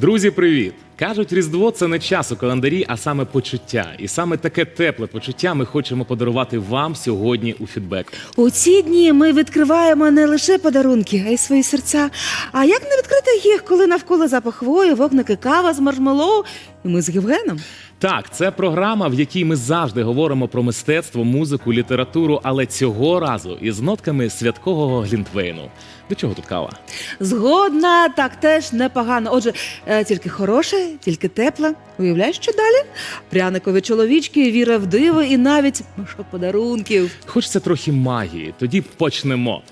Друзі, привіт! Кажуть, Різдво це не час у календарі, а саме почуття. І саме таке тепле почуття ми хочемо подарувати вам сьогодні у фідбек. У ці дні ми відкриваємо не лише подарунки, а й свої серця. А як не відкрити їх, коли навколо запах хвої, вогники, кава з маршмеллоу? Ми з Євгеном. Так, це програма, в якій ми завжди говоримо про мистецтво, музику, літературу, але цього разу із нотками святкового глінтвейну. До чого тут кава? Згодна, так теж непогано. Отже, е, тільки хороше, тільки тепле. Уявляєш, що далі? Пряникові чоловічки, віра в диво і навіть мішок подарунків. Хочеться трохи магії. Тоді почнемо.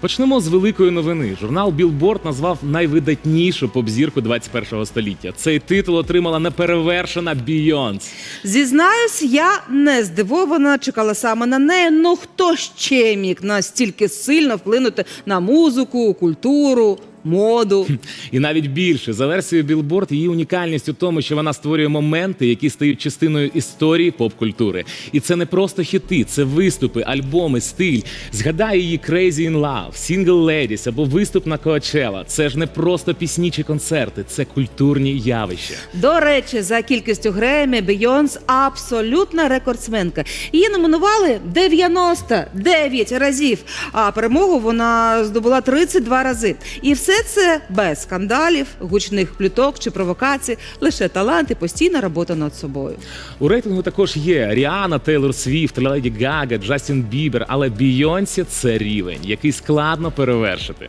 Почнемо з великої новини. Журнал Білборд назвав найвидатнішу поп-зірку 21-го століття. Цей титул отримала неперевершена Бійонс. Зізнаюсь, я не здивована, чекала саме на неї. Ну хто ще міг настільки сильно вплинути на музику, культуру, моду? І навіть більше за версією Billboard, її унікальність у тому, що вона створює моменти, які стають частиною історії поп-культури. І це не просто хіти, це виступи, альбоми, стиль. Згадай її Crazy in Love, Single Ladies або виступ на Coachella. Це ж не просто пісні чи концерти, це культурні явища. До речі, за кількістю Гремі Бейонс абсолютна рекордсменка. Її номінували 99 разів, а перемогу вона здобула 32 рази. І все це без скандалів, гучних плюток чи провокацій, лише талант і постійна робота над собою. У рейтингу також є Ріана, Тейлор Свіфт, Леді Гага, Джастін Бібер, але Бійонсі це рівень, який складно перевершити.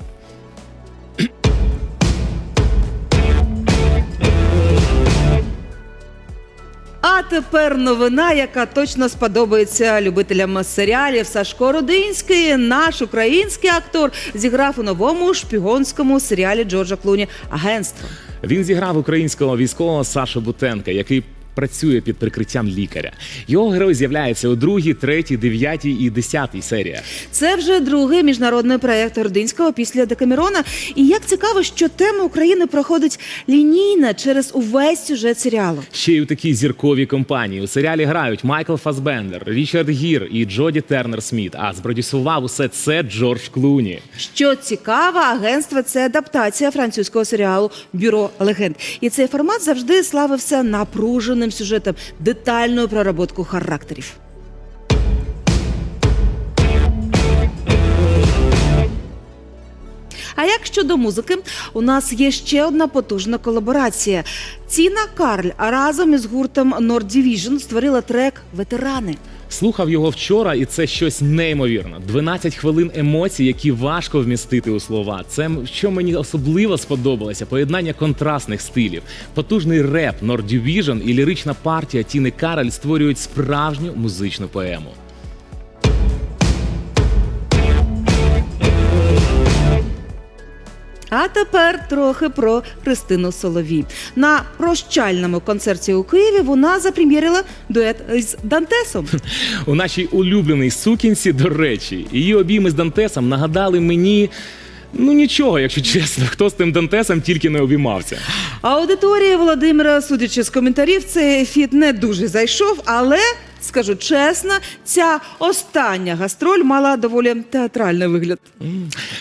Тепер новина, яка точно сподобається любителям серіалів. Сашко Родинський, наш український актор, зіграв у новому шпігонському серіалі Джорджа Клуні Агентство. Він зіграв українського військового Сашу Бутенка, який працює під прикриттям лікаря. Його герой з'являється у другій, третій, дев'ятій і десятій серіях. Це вже другий міжнародний проєкт Ординського після Декамерона. І як цікаво, що тема України проходить лінійно через увесь сюжет серіалу. Ще й у такій зірковій компанії у серіалі грають Майкл Фасбендер, Річард Гір і Джоді Тернер Сміт. А спродюсував усе це Джордж Клуні. Що цікаво, агентство це адаптація французького серіалу Бюро легенд. І цей формат завжди славився напруженим сюжетом, детальною проработку характерів. А як щодо музики, у нас є ще одна потужна колаборація. Ціна Карль разом із гуртом Nord Division створила трек Ветерани. Слухав його вчора, і це щось неймовірне. 12 хвилин емоцій, які важко вмістити у слова. Це що мені особливо сподобалося: поєднання контрастних стилів, потужний реп Nord Division і лірична партія Тіни Карель створюють справжню музичну поему. А тепер трохи про Христину Соловій. На прощальному концерті у Києві вона запрем'єрила дует з Дантесом. У нашій улюбленій сукінці, до речі, її обійми з Дантесом нагадали мені. Ну нічого, якщо чесно, хто з тим Дантесом тільки не обіймався. Аудиторія Володимира, судячи з коментарів, цей фіт не дуже зайшов, але. Скажу чесно, ця остання гастроль мала доволі театральний вигляд.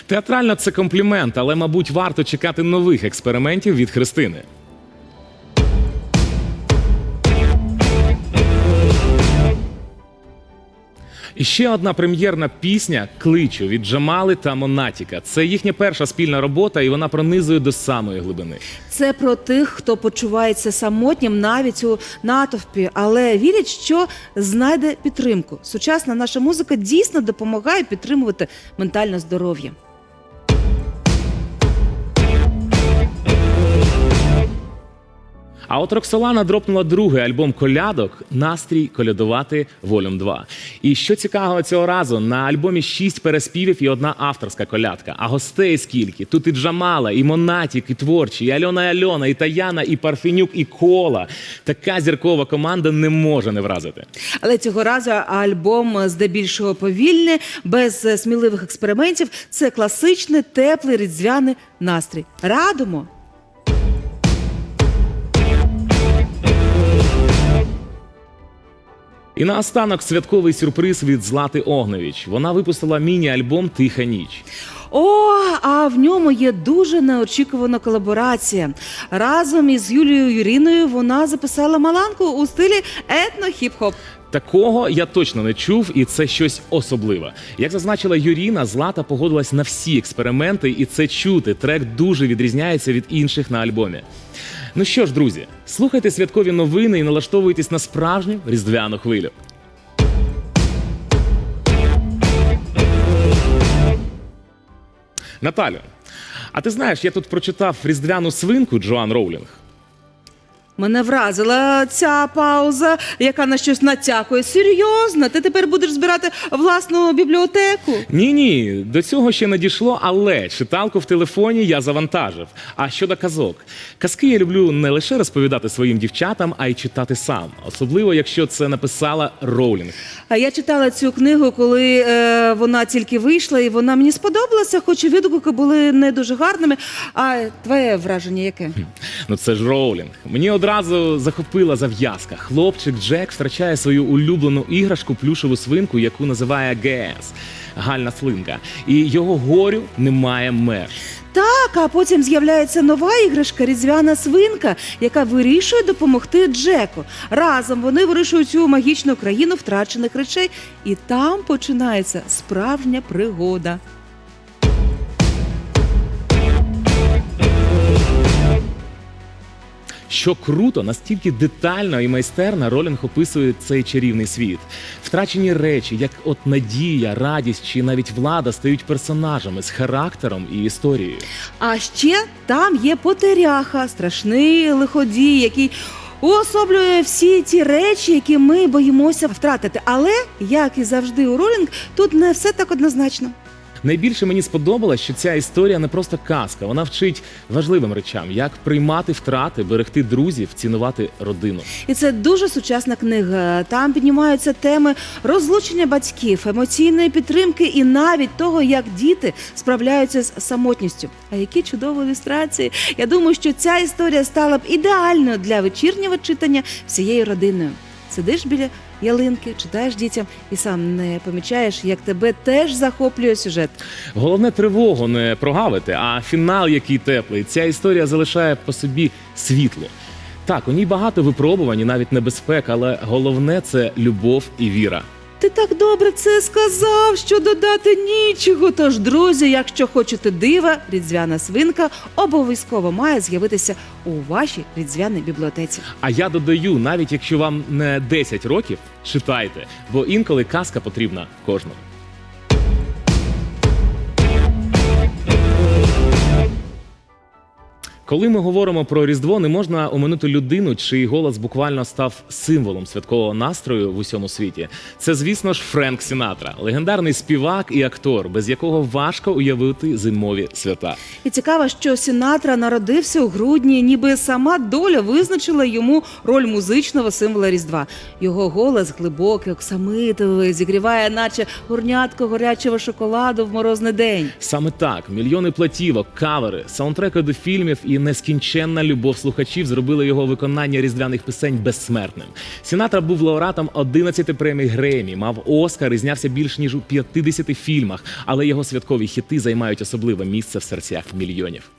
Театрально це комплімент, але, мабуть, варто чекати нових експериментів від Христини. І ще одна прем'єрна пісня Кличу від Джамали та Монатіка. Це їхня перша спільна робота, і вона пронизує до самої глибини. Це про тих, хто почувається самотнім навіть у натовпі, але вірять, що знайде підтримку. Сучасна наша музика дійсно допомагає підтримувати ментальне здоров'я. А от Роксолана дропнула другий альбом колядок Настрій колядувати волюм 2. І що цікавого цього разу, на альбомі шість переспівів і одна авторська колядка. А гостей скільки? Тут і Джамала, і Монатік, і творчі, і Альона і Альона, і Таяна, і Парфенюк, і Кола. Така зіркова команда не може не вразити. Але цього разу альбом здебільшого повільний, без сміливих експериментів. Це класичний, теплий різдвяний настрій. Радимо! І наостанок святковий сюрприз від Злати Огневіч. Вона випустила міні-альбом Тиха ніч. О, а в ньому є дуже неочікувана колаборація. Разом із Юлією Юріною вона записала маланку у стилі етно-хіп-хоп. Такого я точно не чув, і це щось особливе. Як зазначила Юріна, Злата погодилась на всі експерименти, і це чути. Трек дуже відрізняється від інших на альбомі. Ну що ж, друзі, слухайте святкові новини і налаштовуйтесь на справжню різдвяну хвилю. Наталю, а ти знаєш, я тут прочитав різдвяну свинку Джоан Роулінг. Мене вразила ця пауза, яка на щось натякує. Серйозно, ти тепер будеш збирати власну бібліотеку? Ні, ні, до цього ще не дійшло, але читалку в телефоні я завантажив. А щодо казок, казки я люблю не лише розповідати своїм дівчатам, а й читати сам, особливо якщо це написала Роулінг. А я читала цю книгу, коли е, вона тільки вийшла, і вона мені сподобалася, хоч і відгуки були не дуже гарними. А твоє враження яке? Ну це ж Роулінг. Мені одразу захопила зав'язка. Хлопчик Джек втрачає свою улюблену іграшку плюшеву свинку, яку називає ГС. Гальна слинка, і його горю немає меж. Так, а потім з'являється нова іграшка різдвяна свинка, яка вирішує допомогти Джеку. Разом вони вирішують цю магічну країну втрачених речей, і там починається справжня пригода. Що круто, настільки детально і майстерно Ролінг описує цей чарівний світ. Втрачені речі, як от надія, радість чи навіть влада, стають персонажами з характером і історією. А ще там є потеряха, страшний лиходій, який уособлює всі ті речі, які ми боїмося втратити. Але, як і завжди у Ролінг, тут не все так однозначно. Найбільше мені сподобалось, що ця історія не просто казка, вона вчить важливим речам, як приймати втрати, берегти друзів, цінувати родину. І це дуже сучасна книга. Там піднімаються теми розлучення батьків, емоційної підтримки і навіть того, як діти справляються з самотністю. А які чудові ілюстрації! Я думаю, що ця історія стала б ідеальною для вечірнього читання всією родиною. Сидиш біля ялинки, читаєш дітям і сам не помічаєш, як тебе теж захоплює сюжет. Головне тривогу не прогавити, а фінал, який теплий. Ця історія залишає по собі світло. Так, у ній багато випробувань і навіть небезпек, але головне це любов і віра. Ти так добре це сказав, що додати нічого. Тож, друзі, якщо хочете дива, різдвяна свинка обов'язково має з'явитися у вашій різдвяній бібліотеці. А я додаю, навіть якщо вам не 10 років, читайте, бо інколи казка потрібна кожному. Коли ми говоримо про Різдво, не можна оминути людину, чий голос буквально став символом святкового настрою в усьому світі. Це, звісно ж, Френк Сінатра, легендарний співак і актор, без якого важко уявити зимові свята. І цікаво, що Сінатра народився у грудні, ніби сама доля визначила йому роль музичного символа Різдва. Його голос глибокий, оксамитовий, зігріває, наче горнятко горячого шоколаду в морозний день. Саме так мільйони платівок, кавери, саундтреки до фільмів і нескінченна любов слухачів зробили його виконання різдвяних пісень безсмертним. Сінатра був лауреатом 11 премій Гремі, мав Оскар і знявся більш ніж у 50 фільмах, але його святкові хіти займають особливе місце в серцях мільйонів.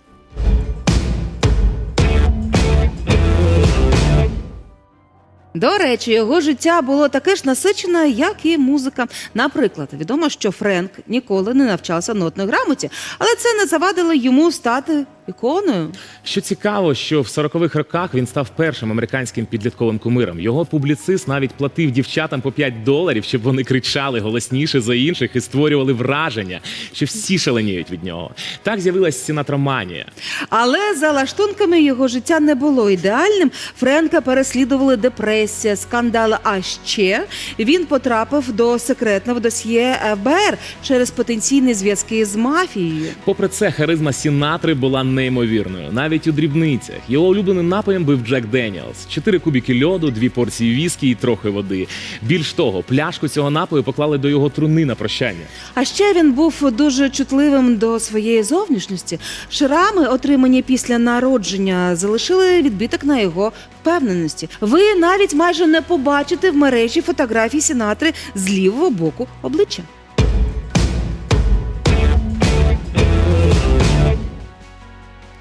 До речі, його життя було таке ж насичене, як і музика. Наприклад, відомо, що Френк ніколи не навчався нотної грамоті, але це не завадило йому стати іконою. Що цікаво, що в 40-х роках він став першим американським підлітковим кумиром. Його публіцист навіть платив дівчатам по 5 доларів, щоб вони кричали голосніше за інших і створювали враження, що всі шаленіють від нього. Так з'явилась сінатроманія. Але за лаштунками його життя не було ідеальним. Френка переслідували депресія, скандали. А ще він потрапив до секретного досьє ФБР через потенційні зв'язки з мафією. Попри це, харизма Сінатри була неймовірною, навіть у дрібницях. Його улюбленим напоєм був Джек Деніелс. Чотири кубики льоду, дві порції віскі і трохи води. Більш того, пляшку цього напою поклали до його труни на прощання. А ще він був дуже чутливим до своєї зовнішності. Шрами, отримані після народження, залишили відбиток на його впевненості. Ви навіть майже не побачите в мережі фотографій Сінатри з лівого боку обличчя.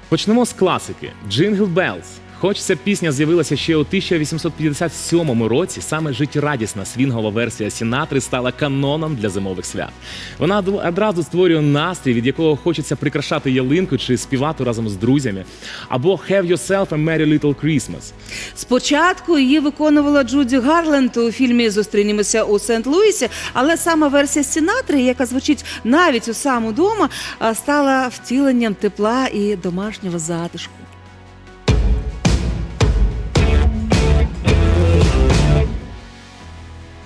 Почнемо з класики Jingle Bells. Хоч ця пісня з'явилася ще у 1857 році, саме життєрадісна свінгова версія Сінатри стала каноном для зимових свят. Вона од- одразу створює настрій, від якого хочеться прикрашати ялинку чи співати разом з друзями. Або Have Yourself a Merry Little Christmas. Спочатку її виконувала Джуді Гарленд у фільмі Зустрінемося у Сент-Луісі, але саме версія Сінатри, яка звучить навіть у сам удома, а, стала втіленням тепла і домашнього затишку.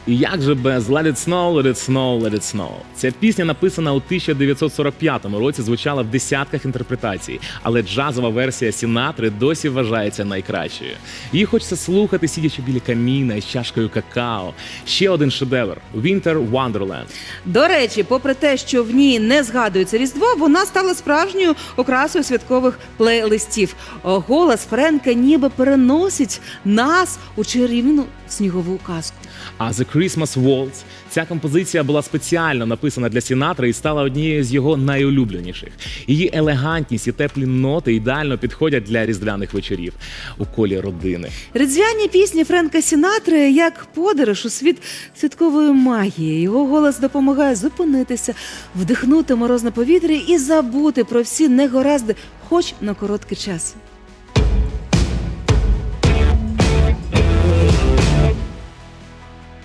І як же без Let It Snow, Let It Snow, Let It Snow. Ця пісня написана у 1945 році, звучала в десятках інтерпретацій, але джазова версія Сінатри досі вважається найкращою. Її хочеться слухати, сидячи біля каміна із чашкою какао. Ще один шедевр Winter Wonderland. До речі, попри те, що в ній не згадується Різдво, вона стала справжньою окрасою святкових плейлистів. Голос Френка ніби переносить нас у чарівну снігову казку. А The Christmas Waltz – ця композиція була спеціально написана для Сінатри і стала однією з його найулюбленіших. Її елегантність і теплі ноти ідеально підходять для різдвяних вечорів у колі родини. Різдвяні пісні Френка Сінатри як подорож у світ святкової магії. Його голос допомагає зупинитися, вдихнути морозне повітря і забути про всі негаразди, хоч на короткий час.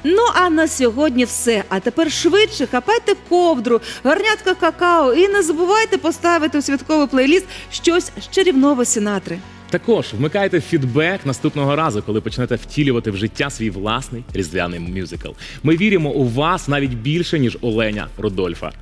Ну а на сьогодні все. А тепер швидше хапайте ковдру, гарнятка какао і не забувайте поставити у святковий плейліст щось з чарівного Сінатри. Також вмикайте фідбек наступного разу, коли почнете втілювати в життя свій власний різдвяний мюзикл. Ми віримо у вас навіть більше ніж Оленя Рудольфа.